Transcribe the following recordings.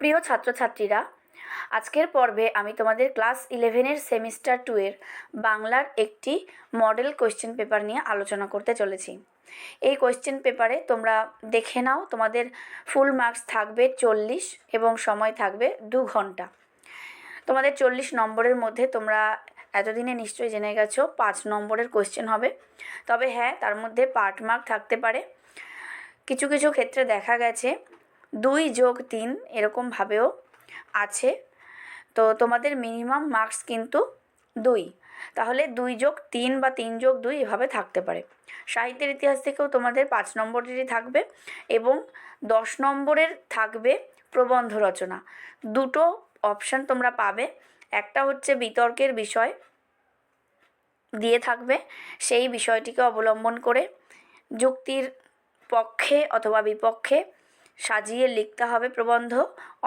প্রিয় ছাত্রছাত্রীরা, আজকের পর্বে আমি তোমাদের ক্লাস ইলেভেনের সেমিস্টার টু এর বাংলার একটি মডেল কোয়েশ্চেন পেপার নিয়ে আলোচনা করতে চলেছি। এই কোয়েশ্চেন পেপারে তোমরা দেখে নাও, তোমাদের ফুল মার্কস থাকবে চল্লিশ এবং সময় থাকবে দু ঘণ্টা। তোমাদের চল্লিশ নম্বরের মধ্যে তোমরা এতদিনে নিশ্চয়ই জেনে গেছো, পাঁচ নম্বরের কোয়েশ্চেন হবে। তবে হ্যাঁ তার মধ্যে পার্ট মার্ক থাকতে পারে। কিছু কিছু ক্ষেত্রে দেখা গেছে দুই যোগ তিন এরকমভাবেও আছে। তো তোমাদের মিনিমাম মার্কস কিন্তু দুই। তাহলে দুই যোগ তিন বা তিন যোগ দুই এভাবে থাকতে পারে। সাহিত্যের ইতিহাস থেকেও তোমাদের পাঁচ নম্বরেরই থাকবে এবং দশ নম্বরের থাকবে প্রবন্ধ রচনা। দুটো অপশান তোমরা পাবে। একটা হচ্ছে বিতর্কের বিষয় দিয়ে থাকবে। সেই বিষয়টিকে অবলম্বন করে যুক্তির পক্ষে অথবা বিপক্ষে সাজিয়ে লিখতে হবে প্রবন্ধ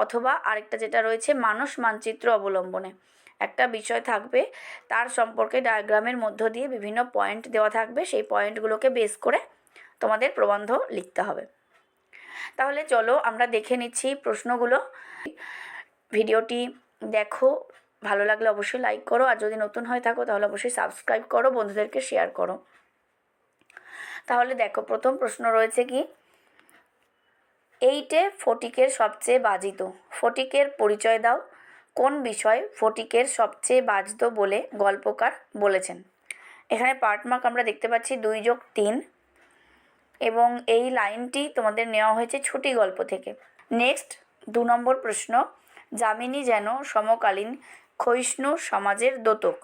অথবা আরেকটা যেটা রয়েছে মানুষ মানচিত্র অবলম্বনে। একটা বিষয় থাকবে, তার সম্পর্কে ডায়াগ্রামের মধ্য দিয়ে বিভিন্ন পয়েন্ট দেওয়া থাকবে, সেই পয়েন্টগুলোকে বেস করে তোমাদের প্রবন্ধ লিখতে হবে। তাহলে চলো আমরা দেখে নিচ্ছি প্রশ্নগুলো। ভিডিওটি দেখো, ভালো লাগলে অবশ্যই লাইক করো, আর যদি নতুন হয়ে থাকো তাহলে অবশ্যই সাবস্ক্রাইব করো, বন্ধুদেরকে শেয়ার করো। তাহলে দেখো, প্রথম প্রশ্ন রয়েছে কি? এইটে ফটিকের সবচেয়ে বাজিত। ফটিকের পরিচয় দাও। কোন বিষয় ফটিকের সবচেয়ে বাজিত বলে গল্পকার বলেছেন? এখানে পার্টমার্ক আমরা দেখতে পাচ্ছি দুই যোগ তিন এবং এই লাইনটি তোমাদের নেওয়া হয়েছে ছুটি গল্প থেকে। নেক্সট দু নম্বর প্রশ্ন, যামিনী যেন সমকালীন ক্ষয়িষ্ণু সমাজের দোতক।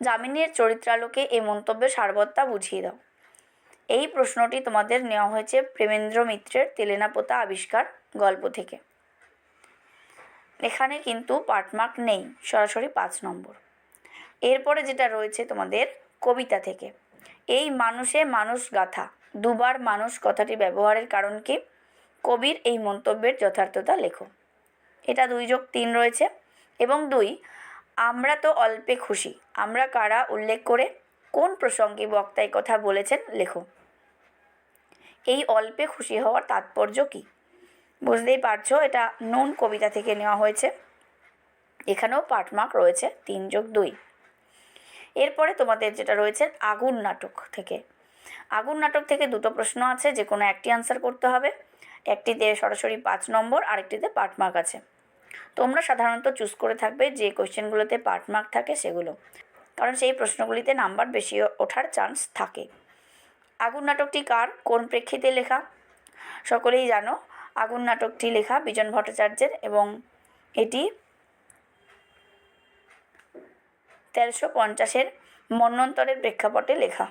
যামিনীর চরিত্রালোকে এই মন্তব্যের সারবত্তা বুঝিয়ে দাও। এই প্রশ্নটি তোমাদের নেওয়া হয়েছে প্রেমেন্দ্র মিত্রের তেলেনাপোতা আবিষ্কার গল্প থেকে। এখানে কিন্তু পার্টমার্ক নেই, সরাসরি পাঁচ নম্বর। এরপরে যেটা রয়েছে তোমাদের কবিতা থেকে। এই মানুষে মানুষ গাথা, দুবার মানুষ কথাটি ব্যবহারের কারণ কি? কবির এই মন্তব্যের যথার্থতা লেখো। এটা দুই যোগ তিন রয়েছে এবং দুই, আমরা তো অল্পে খুশি, আমরা কারা উল্লেখ করে? কোন প্রসঙ্গে বক্তায় কথা বলেছেন লেখো। এই অল্পে খুশি হওয়ার তাৎপর্য কী? বুঝতেই পারছ, এটা নুন কবিতা থেকে নেওয়া হয়েছে। এখানেও পাঠমার্ক রয়েছে তিন যোগ দুই। এরপরে তোমাদের যেটা রয়েছে, আগুন নাটক থেকে। আগুন নাটক থেকে দুটো প্রশ্ন আছে যে কোনো একটি আনসার করতে হবে। একটিতে সরাসরি পাঁচ নম্বর, আরেকটিতে পাঠমার্ক আছে। তোমরা সাধারণত চুজ করে থাকবে যে কোয়েশ্চেনগুলোতে পার্টমার্ক থাকে সেগুলো। কারণ সেই প্রশ্নগুলিতে নাম্বার বেশি ওঠার চান্স থাকে। আগুন নাটকটি কার? কোন প্রেক্ষিতে লেখা? সকলেই জানো, আগুন নাটকটি লেখা বিজন ভট্টাচার্যের এবং এটি তেরোশো পঞ্চাশের মন্বন্তরের প্রেক্ষাপটে লেখা।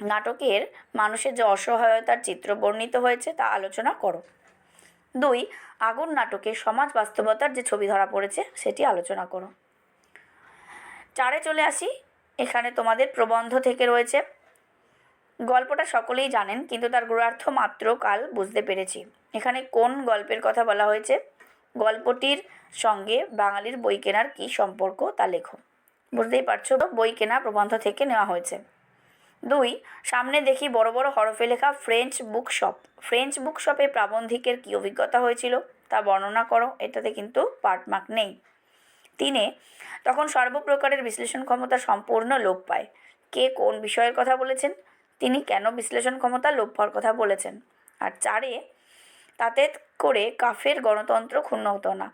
নাটকের মানুষের যে অসহায়তার চিত্র বর্ণিত হয়েছে তা আলোচনা করো। দুই, আগুন নাটকে সমাজ বাস্তবতার যে ছবি ধরা পড়েছে, সেটি আলোচনা করো। চারে চলে আসি। এখানে তোমাদের প্রবন্ধ থেকে রয়েছে। গল্পটা সকলেই জানেন, কিন্তু তার গূঢ়ার্থ মাত্র কাল বুঝতে পেরেছি। এখানে কোন গল্পের কথা বলা হয়েছে? গল্পটির সঙ্গে বাঙালির বই কেনার কী সম্পর্ক তা লেখো। বুঝতেই পারছ, বই কেনা প্রবন্ধ থেকে নেওয়া হয়েছে। দুই, সামনে দেখি বড় বড় হরফে লেখা French book shop French book শপে প্রাবন্ধিকের কী অভিজ্ঞতা হয়েছিল তা বর্ণনা করো, এটাতে কিন্তু পার্টমার্ক নেই। তিনে তখন সর্বপ্রকারের বিশ্লেষণ ক্ষমতা সম্পূর্ণ লোপ পায়। কে কোন বিষয়ের কথা বলেছেন? তিনি কেন বিশ্লেষণ ক্ষমতা লোপ পাওয়ার কথা বলেছেন? আর চারে, তাতে করে কাফের গণতন্ত্র ক্ষুণ্ণ হতো না।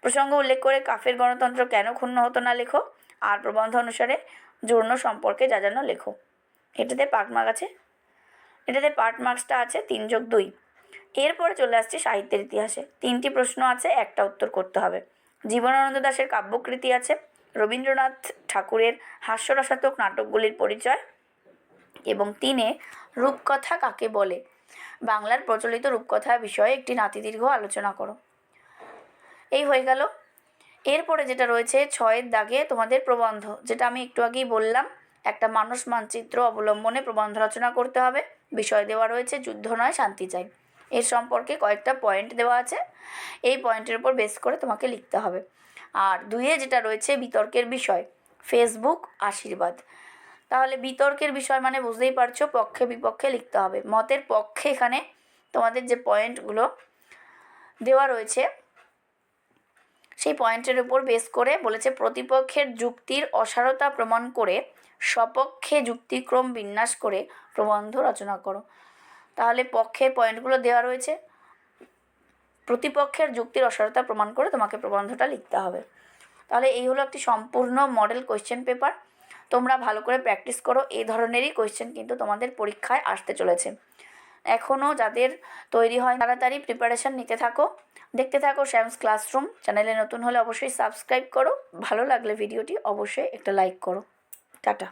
প্রসঙ্গ উল্লেখ করে কাফের গণতন্ত্র কেন ক্ষুণ্ণ হতো না লেখো? আর প্রবন্ধ অনুসারে জূর্ণ সম্পর্কে যা যেন লেখো। এটাতে পার্ট মার্ক আছে? এটাতে পার্ট মার্কসটা আছে তিন যোগ দুই। এরপরে চলে আসছে সাহিত্যের ইতিহাসে। তিনটি প্রশ্ন আছে, একটা উত্তর করতে হবে। জীবনানন্দ দাশের কাব্যকৃতি আছে, রবীন্দ্রনাথ ঠাকুরের হাস্যরসাত্মক নাটকগুলির পরিচয় এবং তিনে রূপকথা কাকে বলে? বাংলার প্রচলিত রূপকথা বিষয়ে একটি নাতিদীর্ঘ আলোচনা করো। এই হয়ে গেল। এরপরে যেটা রয়েছে, ছয়ের দাগে তোমাদের প্রবন্ধ, যেটা আমি একটু আগেই বললাম, একটা মানুষ মানচিত্র অবলম্বনে প্রবন্ধ রচনা করতে হবে। বিষয় দেওয়া রয়েছে, যুদ্ধ নয়, শান্তি চাই। এর সম্পর্কে কয়েকটা পয়েন্ট দেওয়া আছে। এই পয়েন্টের উপর বেস করে তোমাকে লিখতে হবে। আর দুইয়ে যেটা রয়েছে, বিতর্কের বিষয় ফেসবুক আশীর্বাদ। তাহলে বিতর্কের বিষয় মানে বুঝতেই পারছ, পক্ষে বিপক্ষে লিখতে হবে। মতের পক্ষে এখানে তোমাদের যে পয়েন্টগুলো দেওয়া রয়েছে, সেই পয়েন্টের উপর বেস করে বলেছে, প্রতিপক্ষের যুক্তির অসারতা প্রমাণ করে, স্বপক্ষে যুক্তিক্রম বিন্যাস করে প্রবন্ধ রচনা করো। তাহলে পক্ষের পয়েন্টগুলো দেওয়া রয়েছে। প্রতিপক্ষের যুক্তির অসারতা প্রমাণ করে তোমাকে প্রবন্ধটা লিখতে হবে। তাহলে এই হলো একটি সম্পূর্ণ মডেল কোয়েশ্চেন পেপার তোমরা ভালো করে প্র্যাকটিস করো এই ধরনেরই কোয়েশ্চেন কিন্তু তোমাদের পরীক্ষায় আসতে চলেছে। এখনও যাদের তৈরি হয়, তাড়াতাড়ি প্রিপারেশান নিতে থাকো। দেখতে থাকো শ্যামস ক্লাসরুম চ্যানেলে নতুন হলে অবশ্যই সাবস্ক্রাইব করো। ভালো লাগলে ভিডিওটি অবশ্যই একটা লাইক করো। টাটা।